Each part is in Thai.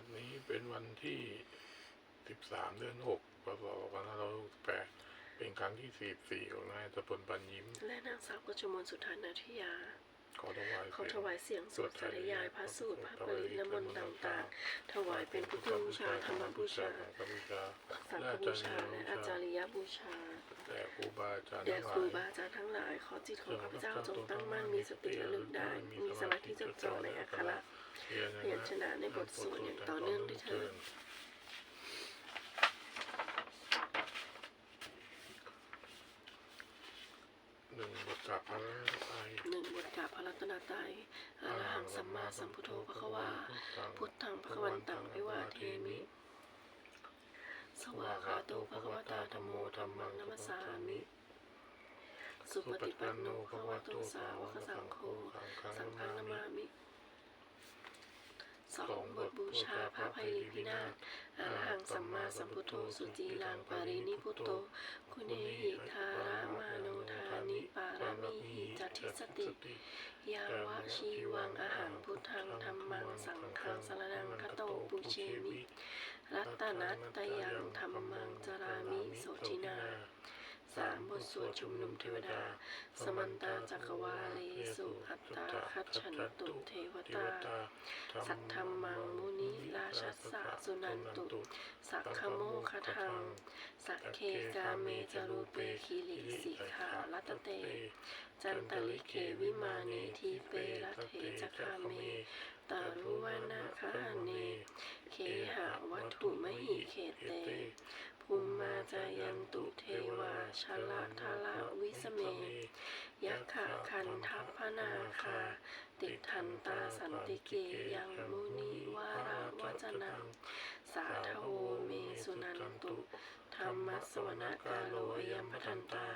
บัดนี้เป็นวันที่ 13 เดือน6พศ2568 เป็นครั้งที่ 44 ของนายตะพลปันยิ้ม และนางสาวกจมลสุธานาธิยา ขอถวายขอถวายเสียงสวดสาธยายพระสูตรพระปริตและมนต์ต่างๆ ถวายเป็นพุทธบูชาธรรมบูชาสังฆบูชาสังฆบูชาและอาจาริยบูชาแด่ครูบาอาจารย์แด่ทั้งหครูลายบาอาจารย์ทั้งหลายขอจิตของข้าพเจ้าจงตั้งมั่นมีสติระลึกได้ มีสมาธิจดจ่อในอักขระ พยัญชนะในบทสวดอย่างต่อเนื่องด้วยเถิดหนึ่งบทกราบพระไตนตรัยหนึ่งบทกราบพระรัตนตรัยอะระหังสัมมาสัมพุทโธพระคะวาพุทธังพระวันตังวิวาเทมิ สวากาโตภะคะวตาธัมโมธัมมังนัมสามิสุปฏิปันโนภะคะวะโตสาวกสังโฆ สังฆังนามามิ สองบทบูชาพระภัยรีพินาศอะระหังสัมมาสัมพุทโธสุจีลังปารินิพุตโต คุเนหิทารามาโนทานิปารามิหิจัตถิสติ ยาวะชีวังอาหารพุทธังธรรมังสังฆังสรนังคโตปุเชมิ รัตนัตตยังธรรมังจารามิโสทินา สามบทสวดชุมนุมเทวดา สมันตาจักรวาเลสุอัตตาคัจฉันตุเทวตา สัทธรรมังมุนิราชัสสะสุนันตุ สักขโมคทัง สักเคกาเมจารูเปคิริสิขาลัตเต จันตลิเกวิมาเนทีเปรัเทจคาเมตารุวานาคาเน เคหะวัตถุมหิเขเต ภูมิมาจายันตุเทวาชละทาละวิสเมยักขะคันทัพพนาคา ติทันตาสันติเกยังมุนิวาราวจนังสาทโวเมสุนันตุธรรมัสสวนากาโลยัมปทันตา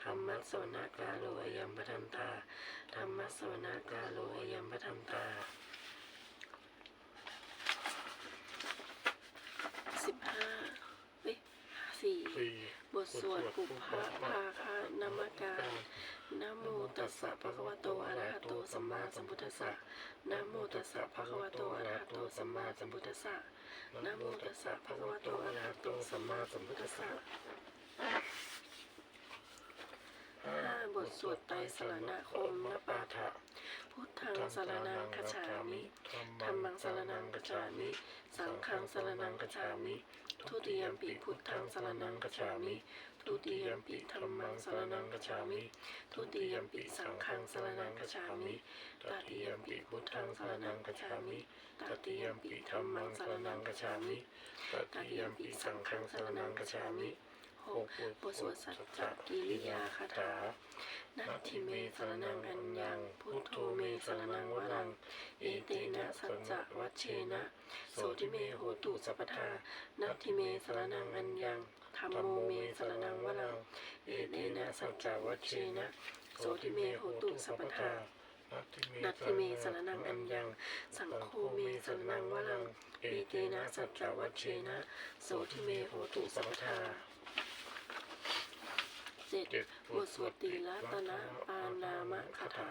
ธรรมัสสวนากาโลยัมปทันตาธรรมัสสวนากาโลยัมปทันตาสิบห้าเอ้ยสี่ สี่ บ ทสวดปุพพะภาคานามการนะโมตัสสะภะคะวะโตอะระหะโตสัมมาสัมพุทธัสสะนะโมตัสสะภะคะวะโตอะระหะโตสัมมาสัมพุทธัสสะนะโมตัสสะภะคะวะโตอะระหะโตสัมมาสัมพุทธัสสะห้าบทสวดไตรสรณคมนปาฐะ พุทธังสารนังคัจฉามิธรรมังสารนังคัจฉามิ สังฆังสารนังคัจฉามิทุติยมปีพุทธังสารนังคัจฉามิทุติยมปีธรรมังสารนังคัจฉามิทุติยมปีสังฆังสารนังคัจฉามิตติยมปีพุทธังสารนังคัจฉามิตติยมปีธรรมังสารนังคัจฉามิตติยมปีสังฆังสารนังคัจฉามิ หกบทสวดสัจจกิริยาคาถานัตถิเมสรนังอัญญัง พุทโธเมสรนังวรัง เอเตนะสัจจวัชเชนะ โสติเมโหตุสัพพทานัตถิเมสรนังอัญญังธรรมโมเมสรนังวรัง เอเตนะสัจจวัชเชนะ โสติเมโหตุสัพพทานัตถิเมสรนังอัญญัง สังโฆเมสรนังวรัง เอเตนะสัจจวัชเชนะ โสติเมโหตุสัพพทา เจ็ดบทสวดตีรัตนะปานามะคาถา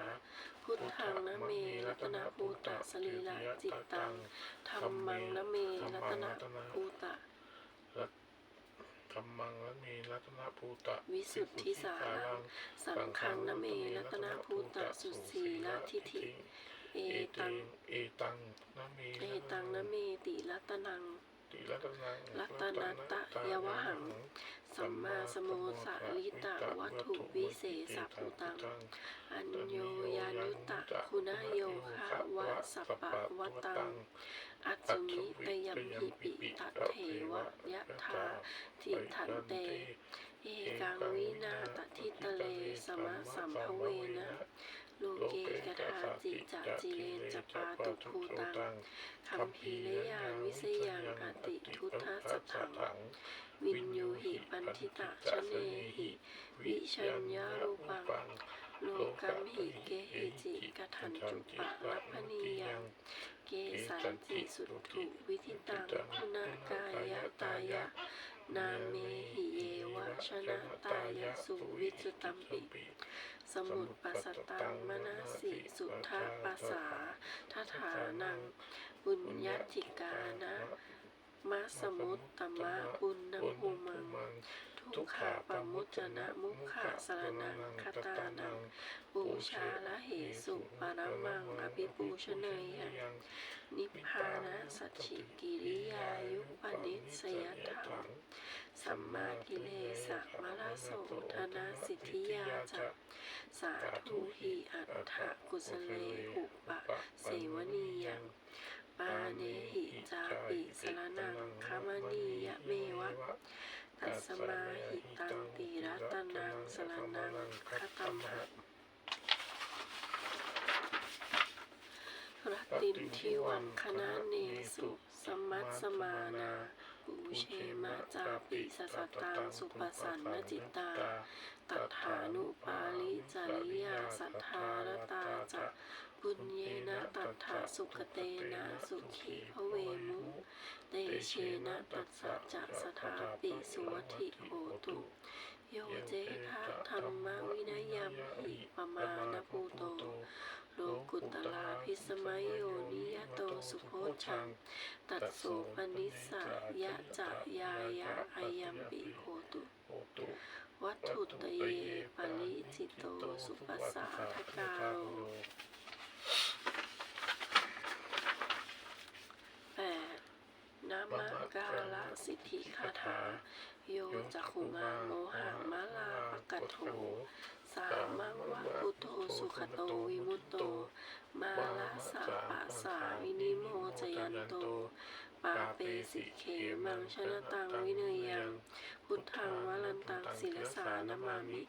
พุทธังนะเมรัตนะภูตะสรีระจิตตังธรรมังนะเมรัตนะภูตะธรรมังและมีรัตนภูตะ วิสุทธิสารังสังฆังนะเมรัตนะภูตะสุสีละทิฐิเอเอตัตังงเอตังนะมีเอตังนะเมติรัตนังติ รัตนัตตะยวหัง สัมมาสโมสาลิตะวัตถุวิเศษภูตัง อัญโยยานุตะคุณโยคะวะสัปปะวตัง อัจมิตยมหิปิตัทเทวะยะธาทิทันเต เอกังวินาตทิตะเลสมะสัมภเวนะ โลเกกทาจิจะจิเลนจปาตุภูตังคัมภีรยานวิสยังอติทุทธสัทถัง วินยูหิปันทิตะชเนหิ วิชัญญารูปัง โลกัมหิเกหิจิกทันจุปะรัพพนียังเกสันจิสุถุวิธิตังคุณากายะตายะ นาเมหิเยวะชนะตายะสุวิจุตัมปิ สมุดปัสตังมนาสิสุทธาปัสสาทถานัง บุญญติกานะมะสมุตตมะปุณณภูมัง ทุกขาปมุจนะมุขะสรนังคตานังปูชาละเหสุปารมังอภิปูชเนยังนิพพานะสัจฉิกิริยายุปนิสยถังสัมมากิเลสะมะละโสธนาสิทธิยาจะสาธุหิอัตถกุสเลหุปะเสวนียังปาเนหิจาปิสรนังคามนียะเมวะ ตัสมาหิตังติรัตนังสรนังคตัมหะรติมทิวันคณะเนสุสมัตสมานาปูเชมาจาปิสสตังสุปสันนจิตตา ตัฐานุปาลิจริยาสัทธารตาจะ ปุญเยนะตัทธาสุขเตนะสุขีพระเวมุเตเชนะตัสสะจะสถาปิสุวัติโหตุโยเจทะธรรมวินัยยมหิปมาณภูโตโลกุตลาพิสมัยโยนิยโตสุโคชัง ตัดโสปนิสสะยะจะยายะอายัมปิโหตุวัตถุตเยปริจิตโตสุปัสสาทกาโลแปดนามกาล สิทธิคาถา โยจักขุมาโมหังมาลาปกัตโถสามังวะพุทโธสุขโตวิมุตโต มาลาสาปะสาวินิโมจยันโตปาเปสิเคมังชนะตังวิเนยยัง พุทธังวลันตังศิลสานามามิ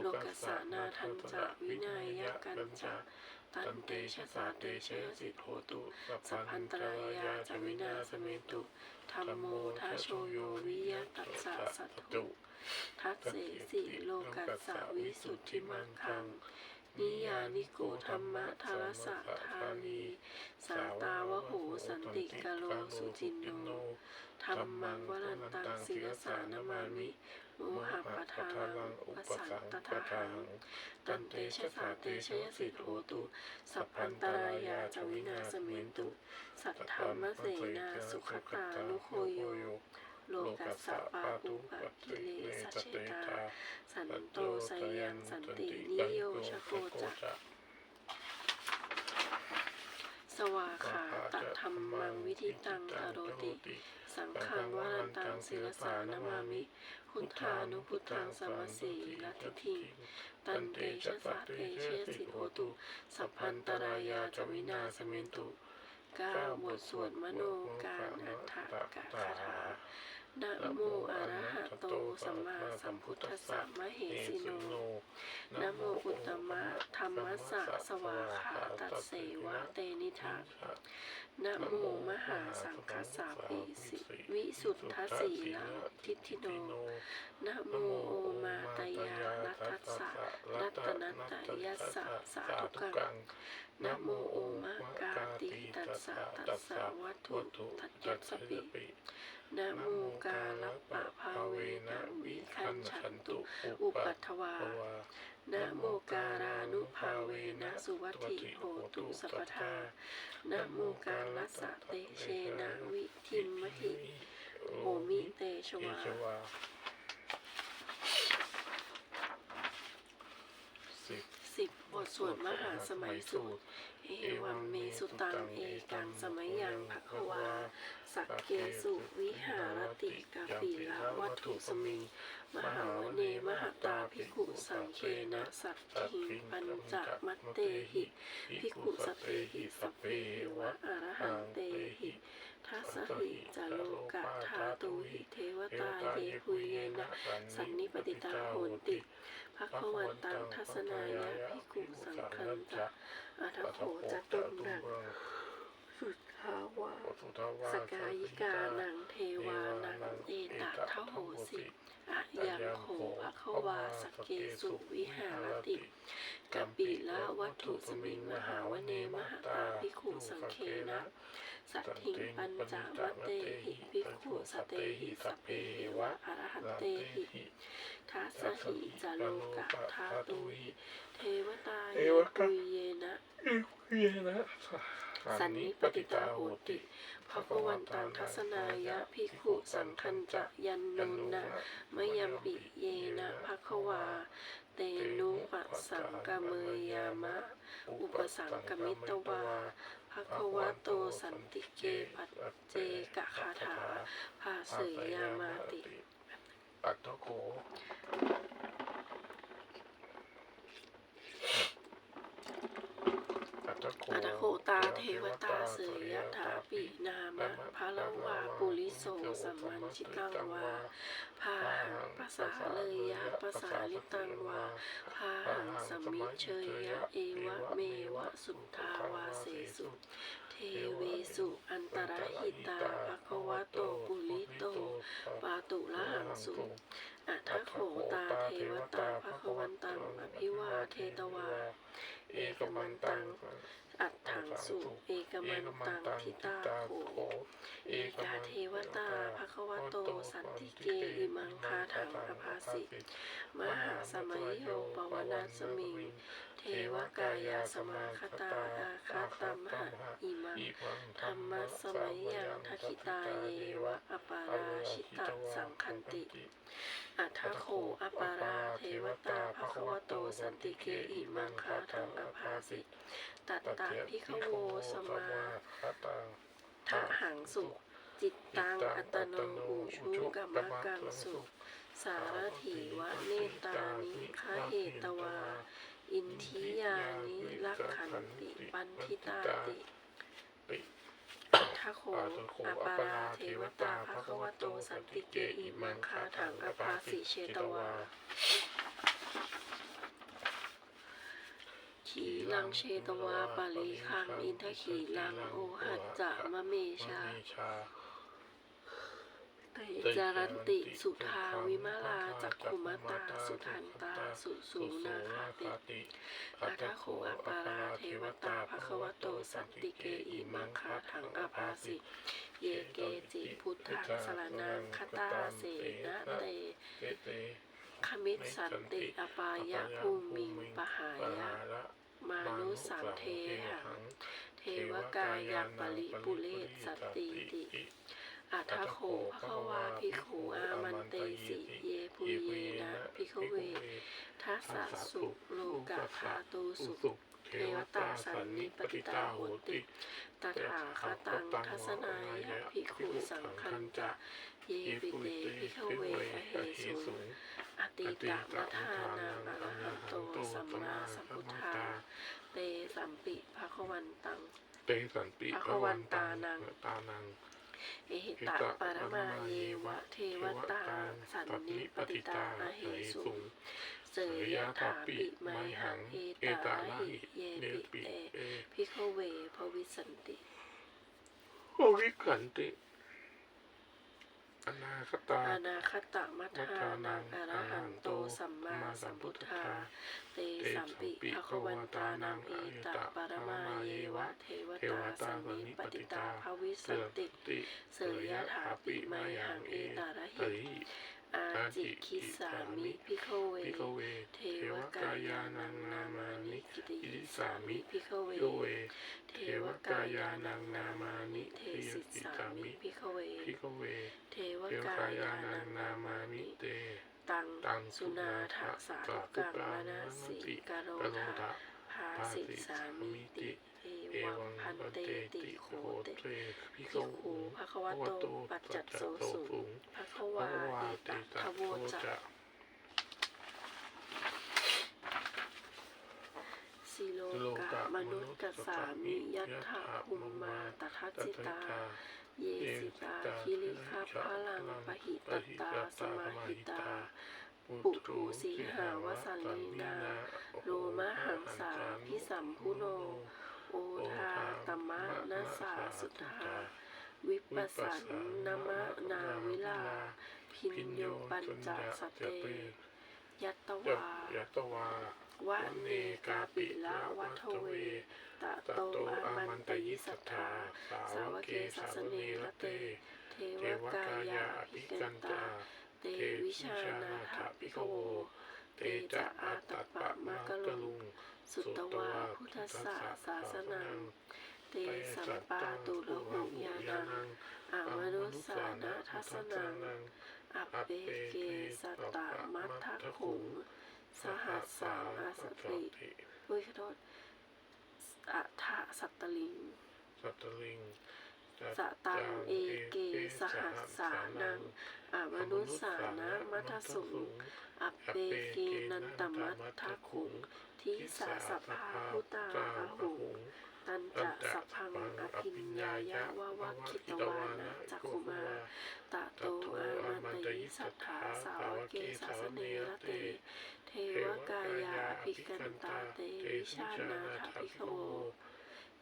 โลกัสสานาทันจะวินัยยกันจะตันเตชะสาเตเชยสิทโหตุสัพพันตรายาจะวินาสเมตุ ธรรมโมทาโชโยวิยตัสสะสัตถุทัสเสสิโลกัสสะวิสุทธิมังคังนิยานิโกธรรมะทารสะทานีสาตาวโหสันติกะโลสุจินโนธรรมังวรันตังศิลสานามามิ โมหะปะทาลังอุปสันตถาหังตันเตชะสาเตชยสิทโหตุ สัพพันตรายาจวินาสเมนตุ สัทธรรมเสนาสุขตานุโคโยโลกัสสะปาปุปะกิเลสเชตา สันโตไสยัง สันตินิโยชโกจักสวาขาตธรรมังวิธิตังอโรติ สังขังวารันตังศิลสานามามิ พุทธานุพุทธังสมาสีลัทธิทิตันเตชะสาเตเชสิโหตุ สัพพันตรายาจวินาสเมนตุเก้าบทสวดมโนการอัฏฐะคาถา นะโมอะระหะโตสัมมาสัมพุทธัสสะมะเหสิโนนะโมอุตตมะธรรมสสะสวาขาตัสเสวะเตนิทานะโมมหาสังฆสาปิสิวิสุทธสีลังทิฏฐิโนนะโมโอมาตยาลัทัสสะรัตนันตยัสสะสาธุกังนะโมโอมากาติตัสสะตัสสะวัตถุตัจยัสสปิ นะโมกาลปะภาเวนะวิคันฉันตุอุปัทวานะโมการานุภาเวนะสุวัตถิโหตุสัพพทานะโมกาลัสสะเตเชนะวิทิมมหิโหมิเตชวา สิบ สิ บทสวดมหาสมัยสูตร เอวัมเมสุตังเอกังสมัยยังภควา สักเกสุวิหารติกาปีละวัตถุสมิง มหาวเนมหตาภิกขุสังเคนะสัตถิงปัญจมัตเตหิภิกขุสตเตหิสเพวะอรหันเตหิทัสสหิจาโลกะธาตุหิเทวตาเยหุยเยนะสันนิปติตาโหติ ภควันตังทัศนายะภิกขุสังคันจะอัทโขจตุนังสุทธาวาสกายิกานังเทวานังเอตทะโหสิ อะยังโขภควาสกเกสุวิหารติกัปปิละวัตถุสมิงมหาวเนมหาตาภิกขุสังเคนะสัตถิงปัญจวัตเตหิภิกขุสเตหิสพเพวะอรหันเตหิทัสสหิจาโลกะธาตุหิเทวตาเยปุยเยนะเอ้ยนะ สันนิปติตาโหติภควันตังทัศนายะภิกขุสังคันจะยันโนนะมยัมปิเยนะภควา เตนุปสังกเมยามะ อุปสังกมิตวาภควะโตสันติเกปัจเจกะคาถาภาเสยยามาติ อัตโขอัตถโข อั ตโคตาเทวตาเสยยถาปินามะภะละวาปุริโสสัมมันชิตังวาพาหังภาษาเลยยะภาษาลิตังวาพาหังสัมมิเชยยะเอวะเมวะสุทาวาเสสุเทเวสุอันตรหิตาภควะโตปุริโตปาตุละหังสุ อัทโขตาเทวตาภควันตังอภิวาเทตวา เอกมันตัง อัตถังสุเอกมันตังทิตาโขเอกาเทวตาภควโตสันติเกอิมังคาถังอภาสิมหาสมัยโยปวนาสมิง เทวกายาสมาคตาอาคาตัมหะอิมังธรรมะสมัยยังทัคิตาเยวะอปาราชิตะสังคันติอัทโขอปาราเทวตาภควโตสันติเกอิมังคาทังอภาสิตัตตาพิขโวสมาทะหังสุจิตตังอัตโนหูชูกรรมกังสุสารถีวะเนตานิคาเหตวา อินทิยานิลักขันติปันทิตาติ โขอปาราเทวตาภควโตสันติเกอิมังคาถังอปาสิเชตวาขีลังเชตวาปาลีคังอินทขีลังโอหัจจะมะเมชา เตจารันติสุทาวิมาลาจักขุมตาสุทันตาสุสูนาคาติอัทโขอปาราเทวตาภควโตสันติเกอิมังคาถังอภาสิเยเกจิพุทธังสรนังคตาเสนะเตขมิตสันติอปายะภูมิงปหายะมานุสังเทหัง เทวกายังปริปุเรสติติ ติอัทโขภควาภิกขุอามันเตสิเยปุเยนะภิกขเวทัสสะสุโลกะคาตูสุเทวตาสันนิปติตาโหติตถาคตังทัศนายะภิกขุสังคันจะเยปิเตภิกขเวอเหสุงอติตะมัทานังอรหันโตสัมมาสัมพุทธา เตสัมปิภควันตัง เตสันติภควันตานังตานังเอหิตะปรมาเยวะเทวตา สันนิปติตาอเหสุงเสยยถาปิไมหัง เอตาหิเยปิเตพิโคเวภวิสันติภวิขันติ อนาคตาอนาคตมัทานังอรหังโตสัมมาสัมพุทธาเตสัมปิภควันตานังเอตะปรมาเยวะเทวตาสันนิปติตาภวิสันติติ เสยยะถาปิไมหังเอตาระเตหิหิอา จิคิสามิพิโคเวพิกเวเทวกายานังนามานิกิติยิสามิพิโคเวโยเวเทวกายานังนามานิเทสิสามิพิโคเวพิกเวเทวเทวกากายาานันังงนานามามามินิเตตังตังสุนาถาสาธุกังมานาสิกโรกโรธาธาภาสิสามิติ เอวังพันเตติโคเตเตพิภิกขุภควโตปัจจัตโสสุภควาเอตทโวจะสิโลกะมนุษย์กัสามิยัตถะภูมมาตทัสสิตา เยสิตาคิริคาพลังปหิตตาสมาหิตา ปุถุสีหาวสันลีนา โลมะหังสาพิสัมพุโน โอทาตมะนาสาสุธาวิปัสสันนมะนาวิลา พินโยปัญจสเต ยัตตยัวายัตวาวะเนกาปิละวัทเวตะตะโตอามันตยิสัทธา สาวเกสัสาสเนรเต เทวกายายาออภิกันตา เตเทวิชานาถปิโกเตจะอาตปะมะกะลุง สุตวาพุทธสสะสาสนังเตสัมปาตุลหุยานังอามนุสานะทัสนังอัปเปเกสตตะมัทธขุงสหัสสาอาสติอุ้ยขอโทษอัฏฐสัตตลิง สัตตลิงสตังเอเกสหัสสานังอามนุสสานะมัทสุงอัปเปเกนันตมัทธขุง ทิสาสภาพุตาอาหุงตันจะสัพพังอภิญญายะวะวะคิตวานะจักขุมา ตะโตอามันตยิสัทธาสาวเกสาสเนระเต เทวกายาอภิกันตาเตวิชานาถภิกโว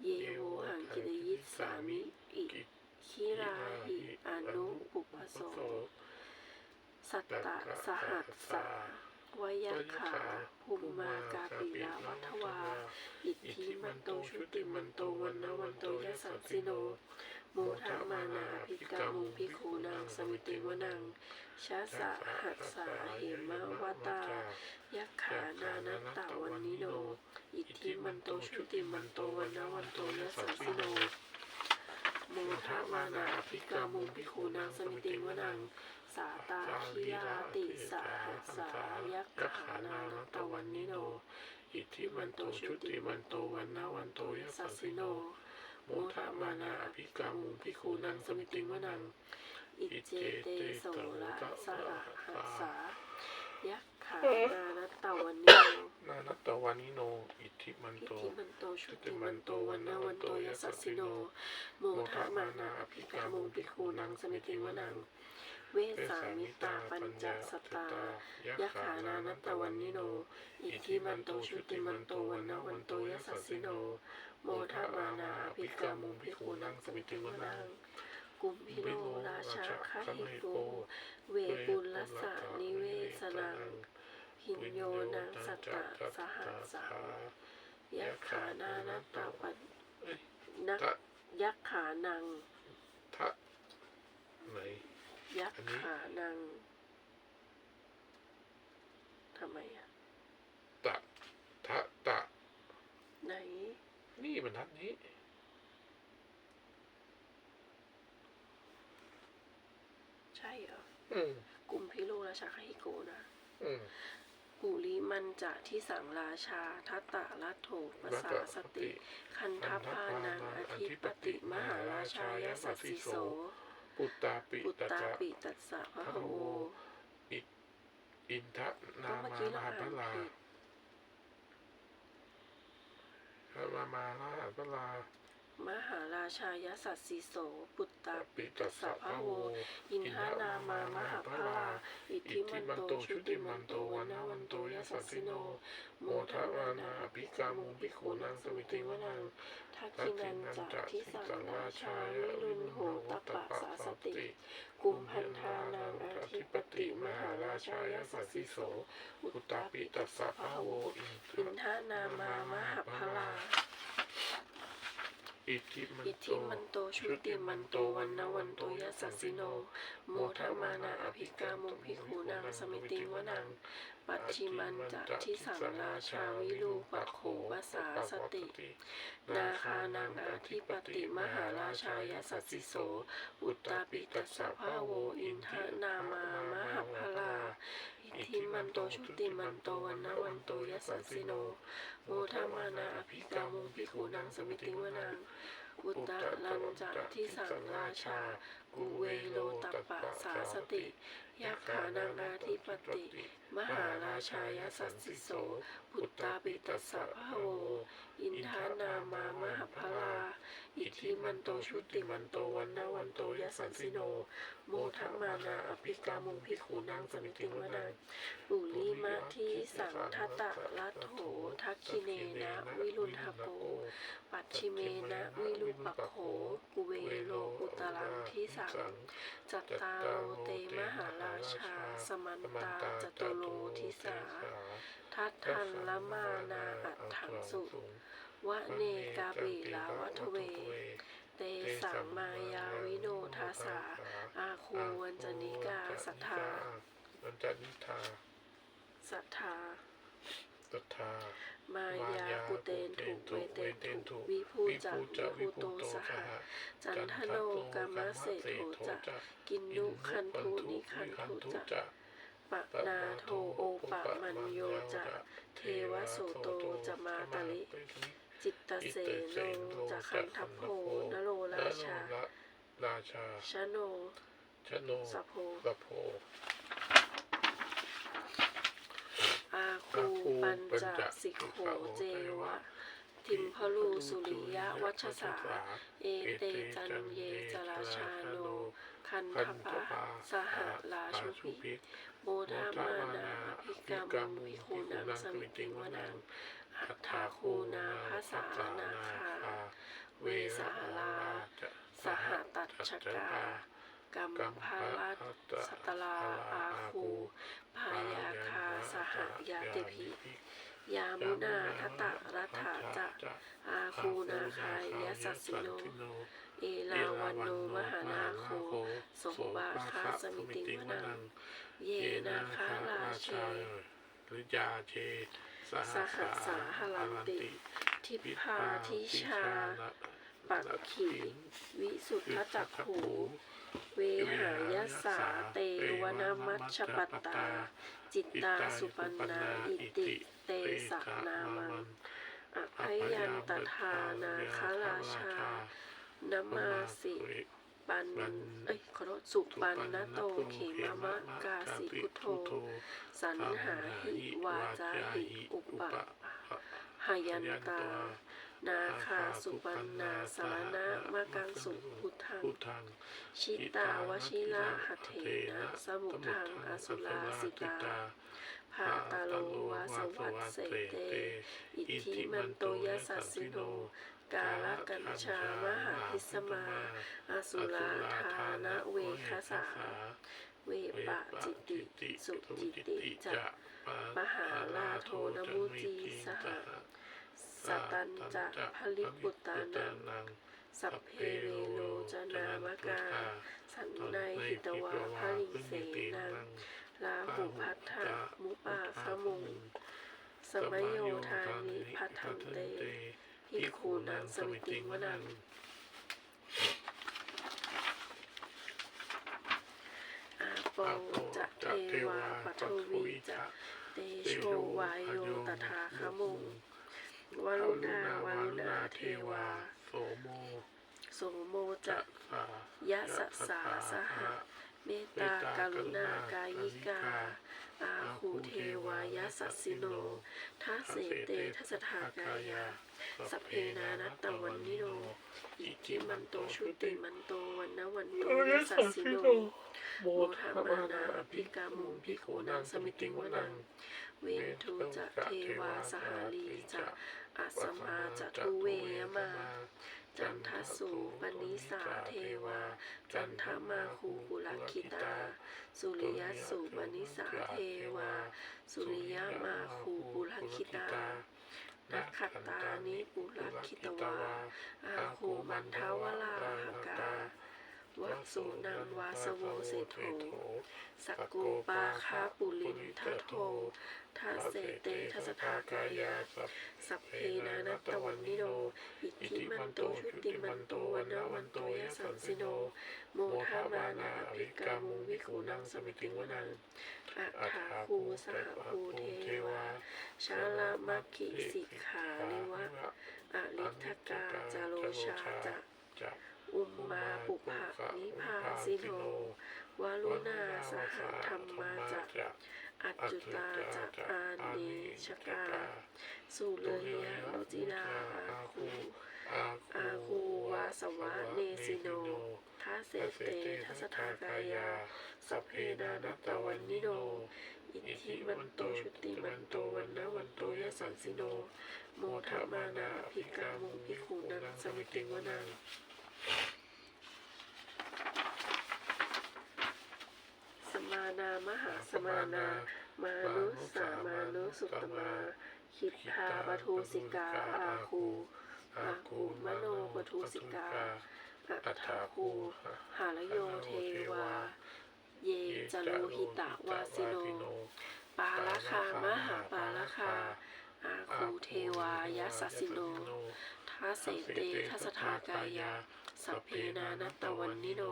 เยโวหังกิตยิสามิอิคิราหิอนุปุปโส สัตตะสหัสสา วยัคขาภูมิมากาปิลาวัทวา อิทธิมันโตชุติมันโตวันนวันโตยสัสสิโน โมทะมานาภิกามุภิกขุนางสมิติวนังชาสะหัสสาเหมาวตา ยักขานานัตตาวันนิโน อิทธิมันโตชุติมันโตวันนวันโตยสัสสิโนโมทะมานาภิกามุภิกขุนางสมิติวนัง สาตาคิยาติ ยักขานานัตตวันนิโน อิทธิมันโตชุติมันโตวันนาวันโตยสัสัสสสิสิโนโนโมทะมานาอภิกามุภิกขุนังสมิติวนัง อิเจเตโสระสระหัสสายักขานานัตตวันนิโนนานัตตวานิโน อิทธิมันพิโตธิมันโตชุติมันโตวันนาวันโตยสัสสิโนโมทะมานาอภิกามุภิกขุนังสมิติวนัง เวสามิตาปัญจสตตายักขานานัตตวันนิโน อิทธิมันโตชุติมันโตวันนาวันโตยสัสสิโน โมทะมานาอภิกามุภิกขุนังสมิติวนังกุมพิโนราชาคาหิโก เวปุลสะนิเวสนังหินโยนังสัตตะสหัสสายักขานานัตตาปันเอ้ยนักทะยักขานังทะไหน ยักอันนี้ขานังทำไมอะ ตะ ทะ ตะ ไหน นี่บรรทัดนี้ ใช่เหรอ อืมกุมพิโลราชาคาหิโกนะ อืม กุลิมันจะที่สังราชาทัตตะรัตโถปสาสติ คันทพานังอธิปติ มหาราชายสัสสิโส ปุตตาปิปุตตะตาจะปิตัสสะพะโวอินทะนาก็เมื่อมากี้ลาเราหะอ่าพนระลาผิด พระมาลาหะพระลา มหาราชายสัสสิโส ปุตตาปิตัตัสสะพะโว อินทานามามหาพลา อิทอิธิทมัธินมันโตชุติมันโตวันนานวันโตยสัสสิโน โมทะทะวาวานานาออภิกามุมุภิกกขุขุนังสสมิติติววนันังทักขินันนันจะทิสังราชาวิยรุวิณโหตปะสาสติ กุมพันธานังอธิปติมหาราชายสัสสิโส อุตตาปิตัสสะภะโว อินอินานามามหาพลา อิทธิมันอิทโตธิมันโตชุติมันโตวันนวันโตยสัสสิโน โมทมานาอภิกามุภิกขุนังสมิติวนัง ปัจฉิมันจะทิสังราชาวิรูปโขวสาสติ นาคานังอาทิปติมหาราชายสัสสิโส อุตตาปิตัสสะภาโวอินทนามามหาพลา อิทิมันโตชุติมันโตวันนวันโตยสัสสิโนโมทมานาอภิกามุภิกขุนังสมิติวนังอุตตะลันจะที่สังราชา กุเวโลตัปปะสาสติยักขานังอาทิปติ มหาราชายสัสสิโสปุตตาปิตัสสะภะโว อินทานามามหาพลา อิทธิมันโตชุติมันโตวันนวันโตยสัสสิโน โมทัมมานาอภิกามุภิขุนังสมิติวนังปุริมาทิสังทตะลัโถทักคิเนนะวิรุณหโป ปัจฉิเมนะวิรุปโขกุเวโลกุตลังทิสง จัตตาโลเตมหาราชา สมันตาจตุโลทิสา ทัตทันละมานาอัตถังสุวะเนกาบิลาวัทเว เตสังมายาวิโนทาสา อาคูวันจนิกาสัทธาวันจนิทาสัทธาสัทธา มายากุเตนถุเวเตนถุวิภูจักวิภูโตสหะจันทโนกามะเศโทจะกินนุคันทุนิคันทุจะปะนาโทโอปะมัญโยจะเทวโสโตจะมาตลิจิตตเสโนจะคันทัพโพนโรราชาราชาชโนชโนสัพโพ กูปัญจสิกโขเจวะ ทิมพลูสุริยะวัชสา เอเตจันเยจราชาโน คันคันททปะปาสหราชุปิโมทามานาภิกามวิคูนังสมิติวนังอัฏฐาคูนาภาษานาคา เวสาลา สหตัชกา กัมพาลัตสัตลาอาคูพายาคาสหยาติภิยามุนาทตะรัฐาจะอาคูนาคายยสัสสิโน เอลาวันโนมหานาโคสมบาคาสมิติวนัง เยนาคาราเชหรือยาเชสหัสสาหลันติ ทิพาทิชา ปักขี วิสุทธจักขู เวหายสาเตวนามัชปตา จิตตาสุปันนาอิติเตสนามังอภยันตทานาคาราชานมาสิปันเอ้ยขอโทษสุปันนโตเขมมะกาสิพุทโธสันหาหิวาจาหิอุปะหายันตา นาคาสุปันนาสารณะมากังสุพุทธังพุทธัง ชิตาวชิลาหเทนะสมุทังอสุลาสิตาภาตาโลวาสวัสเสเต อิทธิมันโตยสัสสิโน กาลกัญชามหาพิสมาอสุลาธานะเวคสาเวปะจิติ สุจิติจะปหาลาโทนมุจีสห สตันจะพลิปุตตานังสัพเพเรโนจนามกา สันในหิตวาภริเสนังลาหุพัทธะมุปาคมุงสมโยธานิพัทธันเตพิกคูนังสมิติวนังอาโปจะเทวาปทวีจะเตโชวายโยตถาคมุง วรุณาวรุณาเทวา โสโม โสโมจะสายะสะสาสหะเมตตากรุณากายิกา อาคูเทวายะสัสสิโนทัสเสเตทัสถากายาสัพเพนานัตตวันนิโนอิทิมันโตชุติมันโตวันนวันโตยะสัสสิโนโมทามานาอภิกามุงพิโขนังสมิติวนังเวนทุจะเทวาสหาลีจะอัสมาจะทุเวยมา จันทสูปนิสาเทวา จันทมาคูกุลคิตา สุริยสูปนิสาเทวา สุริยมาคูกุลคิตานักขัตตานิปุรักคิตวา อาคูมันทาวลาหกา วัสุนังวาสโวเสโถสักกูปาคาปุลินทโททัสเสเตทัสทากายา สัพเพนานัตตวันนิโน อิทิมันโตชุติมันโตวันนาวันโตยะสันสิโน โมทามานาภิกามุวิคูนังสมิติวนังอัฏฐาคูสหภูเทวา ชาลามัคคิสิกขาลิวะอลิทกาจาโลชาจะจะ อุมมาปุภะนิพาสิโนวารุณาสหธรรมาจะอัจจุตาจะอานิชกา สุเลยยาโนจิลาอาคูอาคูวาสวะเนสิโนทัสเสเตทัสทากายา สัพเพนานัตตวันนิโน อิทธิมันโตชุติมันโตวันนาวันโตยสันสิโน โมทะมานาอภิกามุงพิคูนังสมิติวนัง สมานามหาสมานา มานุสามานุสุตมา คิดทาปทุสิกาอาคูอาคูมโนปทุสิกาอัฏฐาคูหารโยเทวา เยจโลหิตะวาสิโน ปาลคามหาปาลคา อาคูเทวายสัสสิโนทัสเสเตทัสทากายา สัพเพนานัตตวันนิโน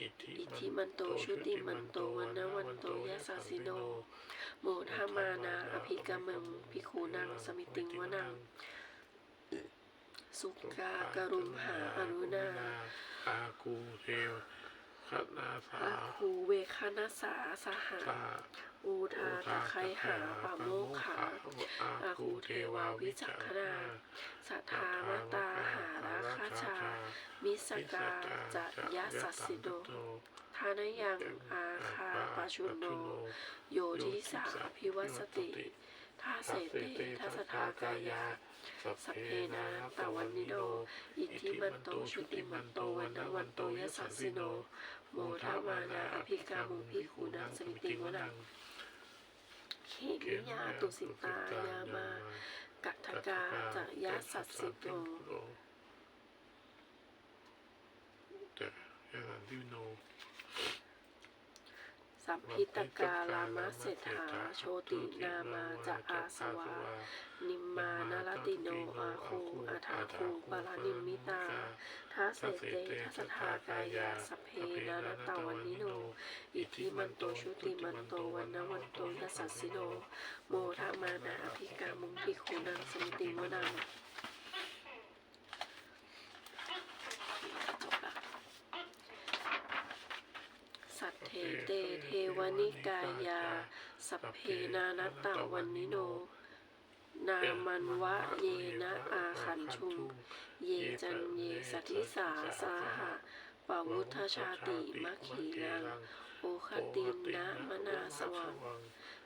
อิทอิทธิมันโตชุติมันโตวันนวันโตยะสัสสิโน โมทามานาอภิกรรมังภิกขุนังสมิติงวนัง สุกากรุมหาอรุณาอากูเทวคนาสาอาคูเวคณสาสหะสา อูทาตะไคหาปะโมกขาอาคูเทวาวิจักขณาสัทธามตาหาราคาชา มิสกาจะยะสัสสิโนทานยังอาคาปชุโน โยทิสาพิวัสติทาเสเตทัสทากายาสัพเพนาตาวันนิโน อิทิมันโตชุติมันโตวันนวันโตยะสัสสิโน โมทามานาอภิกามุพิคูนังสมิติวนัง เขมิยาตุสิตายามากัตถกาจะยะสัสสิโนแต่ยังดิโน สัพพิตกาลามะเศรษฐาโชตินามาจะอาสวา นิมมานารติโนอาคูอาทาคูปารานิมิตาทัสเสเตทัสทากายาสเพนานาตาวันนิโน อิทิมันโตชุติมันโตวันนวันโตยัสสิโน โมทามานาอภิกามุงพิคูนังสมิติวนังจบละสัทเทเตเท วนิกายา สัพเพนานัตตาวันนิโน นามันวะเยนะอาขันชุง เยจันเยสัทธิสาสาหะปาวุธชาติมัคคีนังโอคตินนะมนาสวัง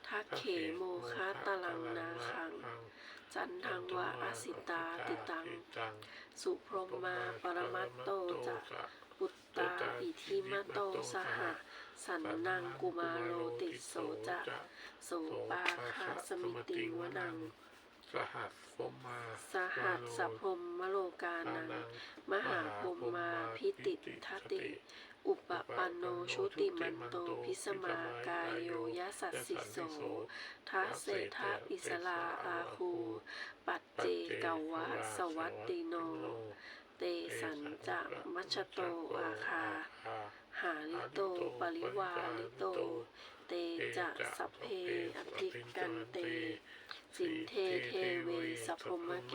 ทักเขโมคาตลังนาคัง จันทังวะอสิตาติตัง สุพรหมาปรมัตโตจะปุตตาอิทิมโตสหะ สันนังกุมารโลติโสจะโสปาคาสมิติวนัง สหัสพมมาสหัสสะพรมมโลกานัง มหาพรหมาพิติทติ อุปปันโนชุติมันโตพิสมากายโยยสัสสิโสทัสเสทาอิสลาอาคูปัจเจกวะสวัตติโน เตสันจะมัชโตอาคา หาลิโต ปริวาลิโต เตจะสัพเพอภิกันเต สินเทเทเวสัพพมเก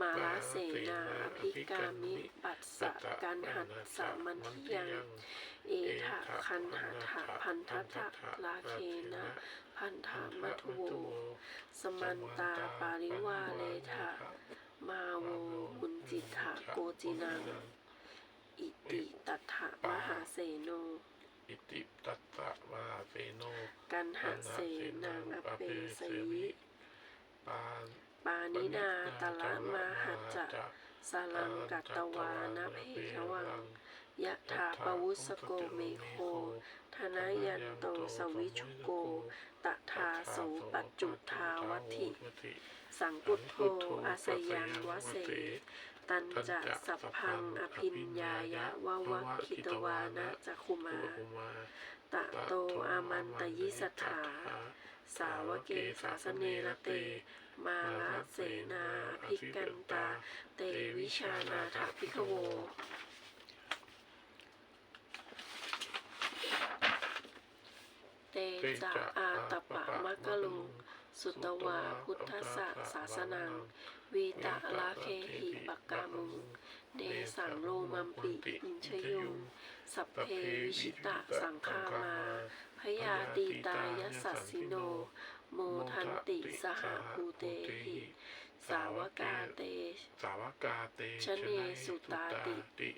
มาลาเสนาอภิกามิ ปัสสะกันหัสสะมันทิยังเอทะคันหะทะพันทะทะลาเคนะพันธามัทุโว สมันตาปาริวาเลทะ มาโวอุนจิทะโกจินัง อิติตัทธะมหาเสโน อิติตัตตะวาเฟโนกันหะเสนังอเปสยิปานปานินาตละมาหัจจะสลังกัตตวานะเพขวังยะถาปวุสโกเมโคธนายันโตสวิชุโกตะทาโสปัจจุทาวัตถิสังกุทโธอาสยังวเส ตันจะสัพพังอภินญายะวะวะคิตวานะจักขุมา ตะโตอามันตยิสัทธาสาวเกสาสเนระเต มาลาเสนาภิกันตา เตวิชานาถพิกโวเตจะอาตปะมะกะลุง สุตวาพุทธะสาสนัง วีตะลาเคหิปักกามุงเดสังโลมัมปิอินชยุงสัพเพวิชิตะสังฆามาพยาตีตายสัสสิโน โมทันติสหภูเตหิสาวกาเต สาวกาเตชเนสุตาติติ